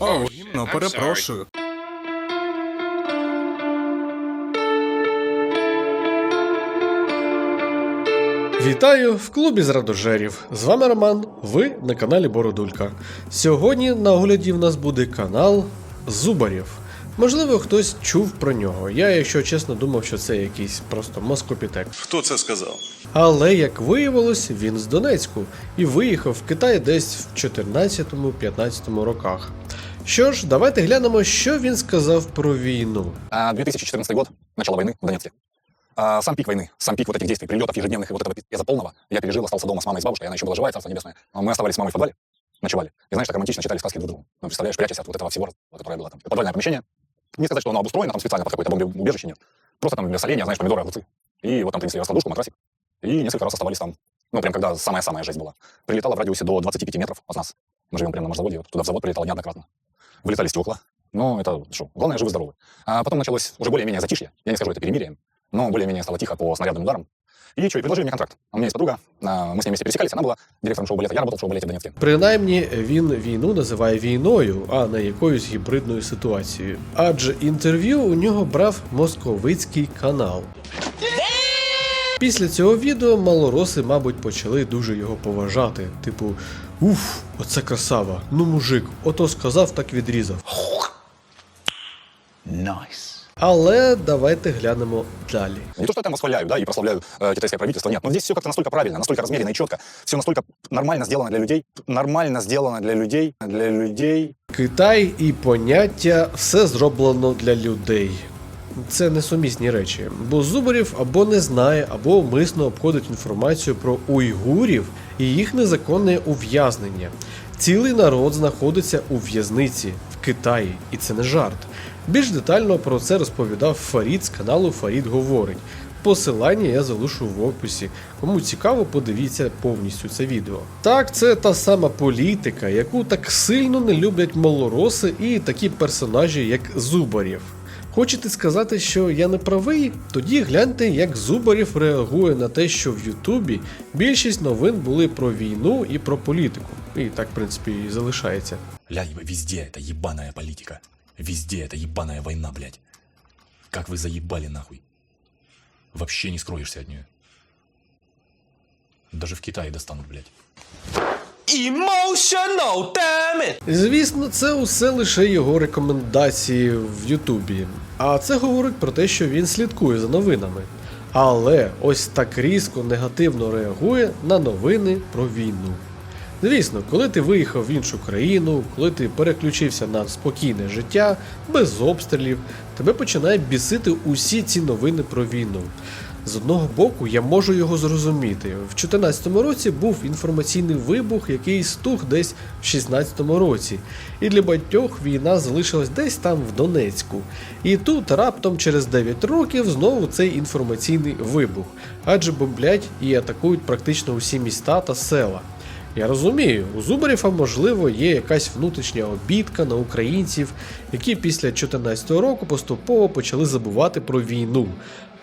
О, гімно, перепрошую. Вітаю в клубі зрадожерів. З вами Роман. Ви на каналі Бородулька. Сьогодні на огляді в нас буде канал Зубарів. Можливо, хтось чув про нього. Я, якщо чесно, думав, що це якийсь просто москопітек. Хто це сказав? Але як виявилось, він з Донецьку і виїхав в Китай десь в 14-15 роках. Що ж, давайте глянемо, що він сказав про війну. А, 2014 год, начало войны в Донецке. А, Сам пик войны, сам пик вот этих действий, прилетов ежедневных и вот этого пиздца полного, я пережил, остался дома с мамой и с бабушкой, она еще была жива, царство небесное. А Мы оставались с мамой в подвале, ночевали. И знаешь, так романтично читали сказки друг другу. Ну, представляешь, прячась от вот этого всего, которое было там. Подвальное помещение. Не сказать, что оно обустроено там специально под какое-то бомбоубежище, нет. Просто там для соления, знаешь, помидоры, огурцы. И вот там принесли раскладушку, матрасик. И несколько раз оставались там, ну, прям когда самая-самая жизнь была. Прилетала в радиусе до 25 метров от нас. Мы живем прямо на заводе, вот туда в завод прилетало неоднократно. Вылетали стекла. Ну, это что, главное, живы-здоровы. А потом началось уже более-менее затишье. Я не скажу, это перемирие, но более-менее стало тихо по снарядным ударам. И что, и предложили мне контракт. У меня есть подруга, а, мы с ней вместе пересекались, она была директором шоу-балета, я работал в шоу-балете в Донецке. Принаймні він війну називає війною, а не якоюсь гібридною ситуацією. Адже інтерв'ю у нього брав московицький канал. Після цього відео малороси, мабуть, почали дуже його поважати. Типу, уф, оце красава, ну мужик, ото сказав, так відрізав. Найс. Але давайте глянемо далі. Не то, что я там восхваляю, да, и прославляю э, китайское правительство, нет, но здесь все как-то настолько правильно, настолько размеренно и четко, все настолько нормально сделано для людей, нормально сделано для людей, для людей. Китай і поняття все зроблено для людей. Це несумісні речі, бо Зубарів або не знає, або умисно обходить інформацію про уйгурів і їх незаконне ув'язнення. Цілий народ знаходиться у в'язниці в Китаї, і це не жарт. Більш детально про це розповідав Фарід з каналу Фарід Говорить. Посилання я залишу в описі. Кому цікаво, подивіться повністю це відео. Так, це та сама політика, яку так сильно не люблять малороси і такі персонажі, як Зубарів. Хочете сказати, що я не правий? Тоді гляньте, як Зубарів реагує на те, що в Ютубі більшість новин були про війну і про політику. І так, в принципі, і залишається. Ля, везде это ебаная политика. Везде это ебаная война, блядь. Как вы заебали нахуй. Вообще не скроешься от нее. Даже в Китае достанут, блядь. Emotional, damn it! Звісно, це усе лише його рекомендації в Ютубі. А це говорить про те, що він слідкує за новинами. Але ось так різко негативно реагує на новини про війну. Звісно, коли ти виїхав в іншу країну, коли ти переключився на спокійне життя, без обстрілів, тебе починає бісити усі ці новини про війну. З одного боку, я можу його зрозуміти. В 2014 році був інформаційний вибух, який стух десь в 2016 році, і для багатьох війна залишилась десь там в Донецьку. І тут раптом через 9 років знову цей інформаційний вибух, адже бомблять і атакують практично усі міста та села. Я розумію, у Зубарєва, можливо, є якась внутрішня обідка на українців, які після 2014 року поступово почали забувати про війну.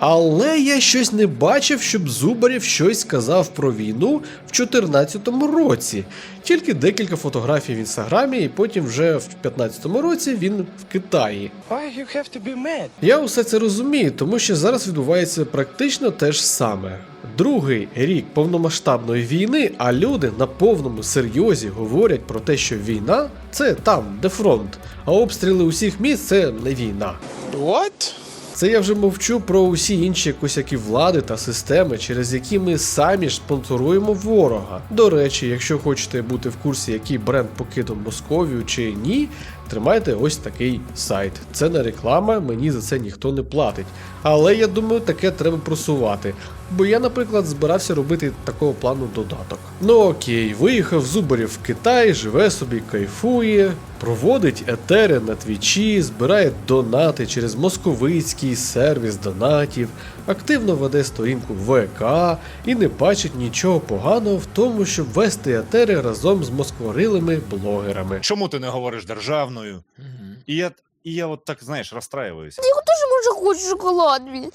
Але я щось не бачив, щоб Зубарєв щось сказав про війну в 2014 році. Тільки декілька фотографій в інстаграмі, і потім вже в 2015 році він в Китаї. Я усе це розумію, тому що зараз відбувається практично те ж саме. Другий рік повномасштабної війни, а люди на повному серйозі говорять про те, що війна це там, де фронт, а обстріли усіх міст це не війна. What? Це я вже мовчу про усі інші косяки влади та системи, через які ми самі ж спонсоруємо ворога. До речі, якщо хочете бути в курсі, який бренд покинув Московію чи ні, тримайте ось такий сайт. Це не реклама, мені за це ніхто не платить. Але я думаю, таке треба просувати. Бо я, наприклад, збирався робити такого плану додаток. Ну окей, виїхав Зубарів в Китай, живе собі, кайфує, проводить етери на твічі, збирає донати через московицький сервіс донатів, активно веде сторінку ВК і не бачить нічого поганого в тому, щоб вести етери разом з москворилими блогерами. Чому ти не говориш державною? І я, і я от так, знаєш, розстраююся. Тоже може хочу шоколад мій.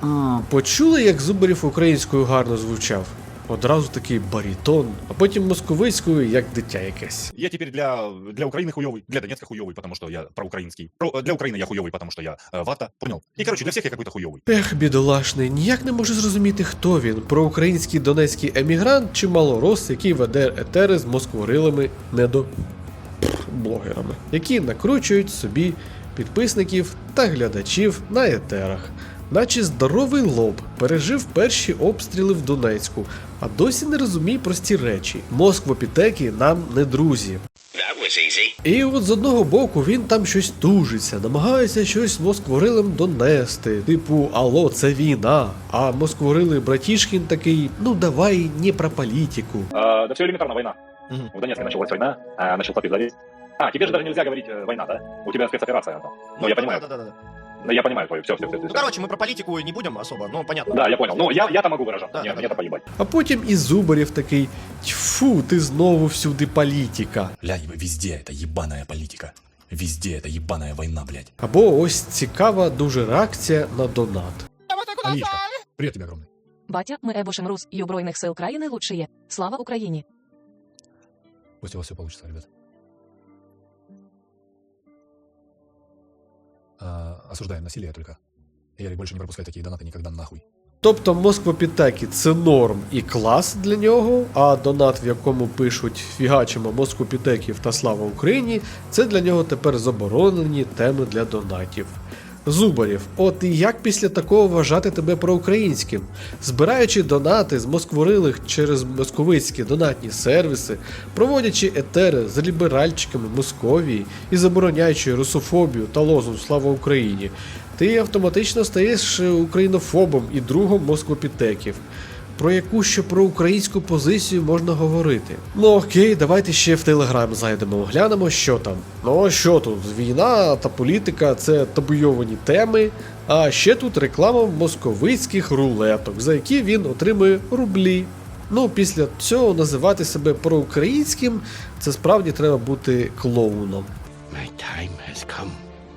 Почули, як Зубарів українською гарно звучав? одразу такий барітон, а потім московицькою, як дитя якесь. Я теперь для, для Украины хуёвый, для Донецка хуёвый, потому что я проукраинский. Про, для Украины я хуёвый, потому что я э, вата, понял? И, короче, для всех я какой-то хуёвый. Ех, бідолашний, ніяк не можу зрозуміти, хто він проукраїнський донецький емігрант чи малорос, який веде етери з москворилими недо Пф, блогерами, які накручують собі підписників та глядачів на етерах. Наче здоровий лоб пережив перші обстріли в Донецьку, а досі не розуміє прості речі. Москвопітеки нам не друзі. І от з одного боку він там щось тужиться, намагається щось москворилим донести. Типу, алло, це війна. А москворилий братішкін такий, ну давай не про політику. А, да все элементарно, война. Мгм. В Донецке началась война, а начал топить завис. А, тебе же даже нельзя говорить э, война, да? У тебя спецоперация там. Ну, я понимаю. Да, да, да, да. Ну, я понимаю твою, все, все, все. Ну, короче, мы про политику не будем особо, ну, понятно. Да, я понял. Ну, я, я-то могу выражаться. Да, Мне, да, мне-то да. поебать. А потім і Зубарів такий: Тьфу, ти знову всюди політика. Бля, везде это ебаная политика. Везде это ебаная война, блядь. Або ось цікава дуже реакція на донат. Алишка, привет тебе огромный. Батя, ми ебушим Рус і Збройних сил країни лучшие. Слава Україні! Пусть у вас все получится, ребят. А, осуждаем насилие только. Ярик, больше не пропускай такие донаты никогда нахуй. Тобто Москва Пітеки це норм і клас для нього, а донат, в якому пишуть фігачимо Москву Пітеків та слава Україні, це для нього тепер заборонені теми для донатів. Зубарів, от і як після такого вважати тебе проукраїнським? Збираючи донати з москворилих через московицькі донатні сервіси, проводячи етери з ліберальчиками Московії і забороняючи русофобію та лозунг Слава Україні, ти автоматично стаєш українофобом і другом москвопітеків. Про яку ще проукраїнську позицію можна говорити? Ну окей, давайте ще в Телеграм зайдемо, оглянемо, що там. Ну що тут? Війна та політика це табуйовані теми. А ще тут реклама московицьких рулеток, за які він отримує рублі. Ну, після цього називати себе проукраїнським, це справді треба бути клоуном. My time has come.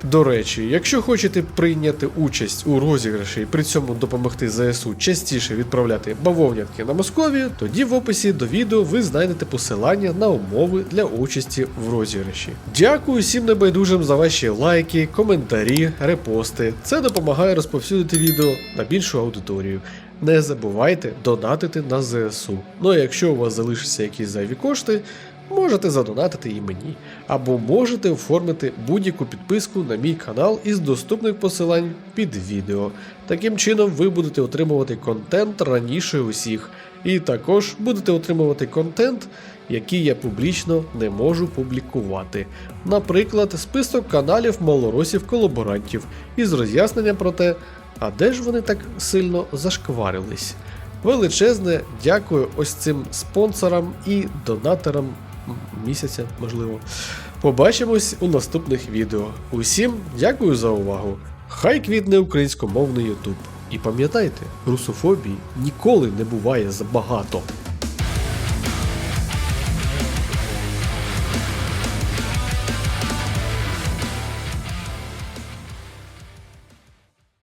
До речі, якщо хочете прийняти участь у розіграші і при цьому допомогти ЗСУ частіше відправляти бавовнятки на Московію, тоді в описі до відео ви знайдете посилання на умови для участі в розіграші. Дякую всім небайдужим за ваші лайки, коментарі, репости. Це допомагає розповсюдити відео на більшу аудиторію. Не забувайте донатити на ЗСУ. Ну а якщо у вас залишаться якісь зайві кошти, можете задонатити і мені, або можете оформити будь-яку підписку на мій канал із доступних посилань під відео. Таким чином ви будете отримувати контент раніше усіх, і також будете отримувати контент, який я публічно не можу публікувати. Наприклад, список каналів малоросів-колаборантів із роз'ясненням про те, а де ж вони так сильно зашкварились. Величезне дякую ось цим спонсорам і донаторам місяця, можливо. Побачимось у наступних відео. Усім дякую за увагу. Хай квітне українськомовний Ютуб. І пам'ятайте, русофобії ніколи не буває забагато.